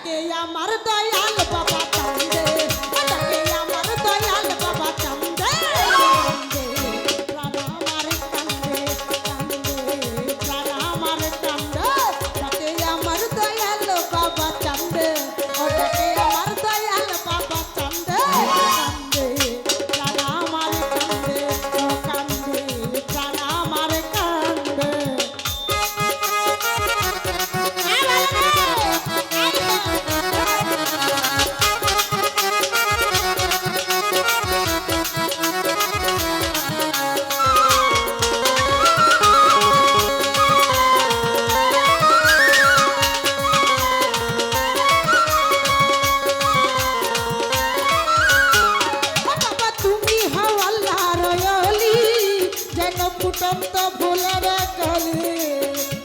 ওটাকে আমার দয়াল বাবা? যেন ফুটন্ত ফুলের কলি।